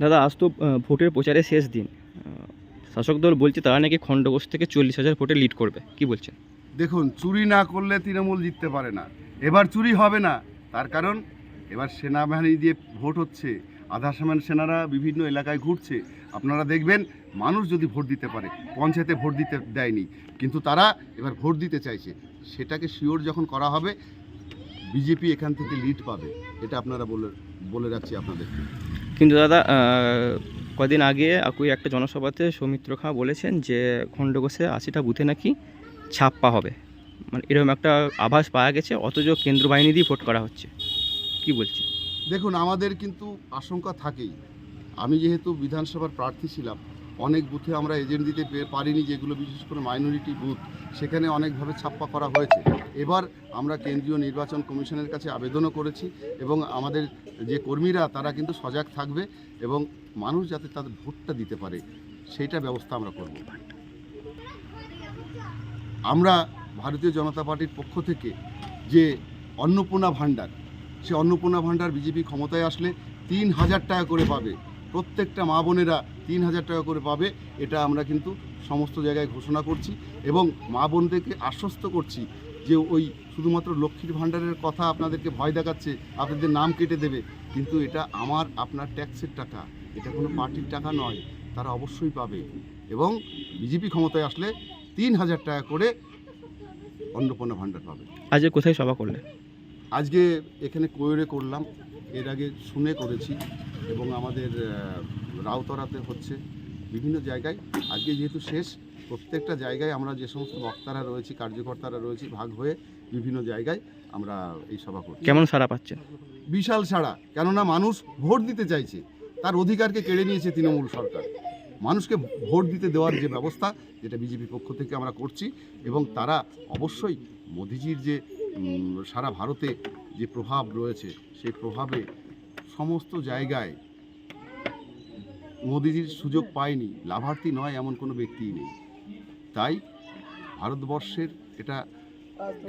দাদা, আজ তো ভোটের প্রচারের শেষ দিন। শাসক দল বলছে তারা নাকি খণ্ডঘোষ থেকে চল্লিশ হাজার ভোটে লিড করবে। কি বলছেন? দেখুন, চুরি না করলে তৃণমূল জিততে পারে না। এবার চুরি হবে না। তার কারণ, এবার সেনাবাহিনী দিয়ে ভোট হচ্ছে। আধা সমান সেনারা বিভিন্ন এলাকায় ঘুরছে। আপনারা দেখবেন, মানুষ যদি ভোট দিতে পারে, পঞ্চায়েতে ভোট দিতে দেয়নি। কিন্তু তারা এবার ভোট দিতে চাইছে। সেটাকে শিওর যখন করা হবে, বিজেপি এখান থেকে লিড পাবে। এটা আপনারা বলে বলে রাখছি আপনাদেরকে। কিন্তু দাদা কদিন আগে আকুই একটা জনসভাতে সৌমিত্র খাঁ বলেছেন যে খণ্ডঘোষে আশিটা বুথে নাকি ছাপ্পা হবে। মানে এরকম একটা আভাস পাওয়া গেছে, অথচ কেন্দ্র বাহিনী দিয়ে ভোট করা হচ্ছে। কি বলছে দেখুন, আমাদের কিন্তু আশঙ্কা থাকেই। আমি যেহেতু বিধানসভার প্রার্থী ছিলাম অনেক বুথে আমরা এজেন্ট দিতে পারিনি যেগুলো বিশেষ করে মাইনরিটি বুথ, সেখানে অনেকভাবে ছাপ্পা করা হয়েছে। এবার আমরা কেন্দ্রীয় নির্বাচন কমিশনের কাছে আবেদনও করেছি এবং আমাদের যে কর্মীরা, তারা কিন্তু সজাগ থাকবে এবং মানুষ যাতে তাদের ভোটটা দিতে পারে, সেইটা ব্যবস্থা আমরা করব। আমরা ভারতীয় জনতা পার্টির পক্ষ থেকে যে অন্নপূর্ণা ভাণ্ডার, সে অন্নপূর্ণা ভাণ্ডার বিজেপি ক্ষমতায় আসলে তিন হাজার টাকা করে পাবে। প্রত্যেকটা মা বোনেরা তিন হাজার টাকা করে পাবে এটা আমরা কিন্তু সমস্ত জায়গায় ঘোষণা করছি এবং মা বোনদেরকে আশ্বস্ত করছি যে ওই শুধুমাত্র লক্ষ্মীর ভাণ্ডারের কথা আপনাদেরকে ভয় দেখাচ্ছে আপনাদের নাম কেটে দেবে কিন্তু এটা আমার আপনার ট্যাক্সের টাকা এটা কোনো পার্টির টাকা নয় তারা অবশ্যই পাবে এবং বিজেপি ক্ষমতায় আসলে তিন হাজার টাকা করে অন্নপূর্ণা ভাণ্ডার পাবে। আজ এ কোথায় সভা করলে? আজকে এখানে কোয়রে করলাম এর আগে শুনে করেছি এবং আমাদের রাউতরাতে হচ্ছে বিভিন্ন জায়গায়। আজকে যেহেতু শেষ প্রত্যেকটা জায়গায় আমরা যে সমস্ত বক্তারা রয়েছি কার্যকর্তারা রয়েছি ভাগ হয়ে বিভিন্ন জায়গায় আমরা এই সভা করছি। কেমন সারা পাচ্ছেন বিশাল সাড়া কেননা মানুষ ভোট দিতে চাইছে। তার অধিকারকে কেড়ে নিয়েছে তৃণমূল সরকার। মানুষকে ভোট দিতে দেওয়ার যে ব্যবস্থা যেটা বিজেপি পক্ষ থেকে আমরা করছি এবং তারা অবশ্যই মোদিজির যে সারা ভারতে যে প্রভাব রয়েছে সেই প্রভাবে সমস্ত জায়গায় মোদিজির সুযোগ পায়নি, লাভার্থী নয় এমন কোনো ব্যক্তিই নেই। তাই ভারতবর্ষের এটা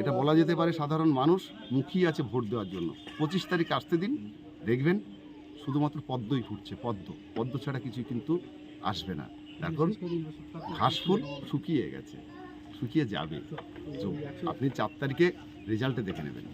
এটা বলা যেতে পারে সাধারণ মানুষ মুখিয়ে আছে ভোট দেওয়ার জন্য। পঁচিশ তারিখ আসতে দিন, দেখবেন শুধুমাত্র পদ্মই ফুটছে, পদ্ম। পদ্ম ছাড়া কিছুই কিন্তু আসবে না। এখন ঘাস ফুল শুকিয়ে গেছে, শুকিয়ে যাবে। আপনি চার তারিখে রেজাল্টে দেখে নেবেন।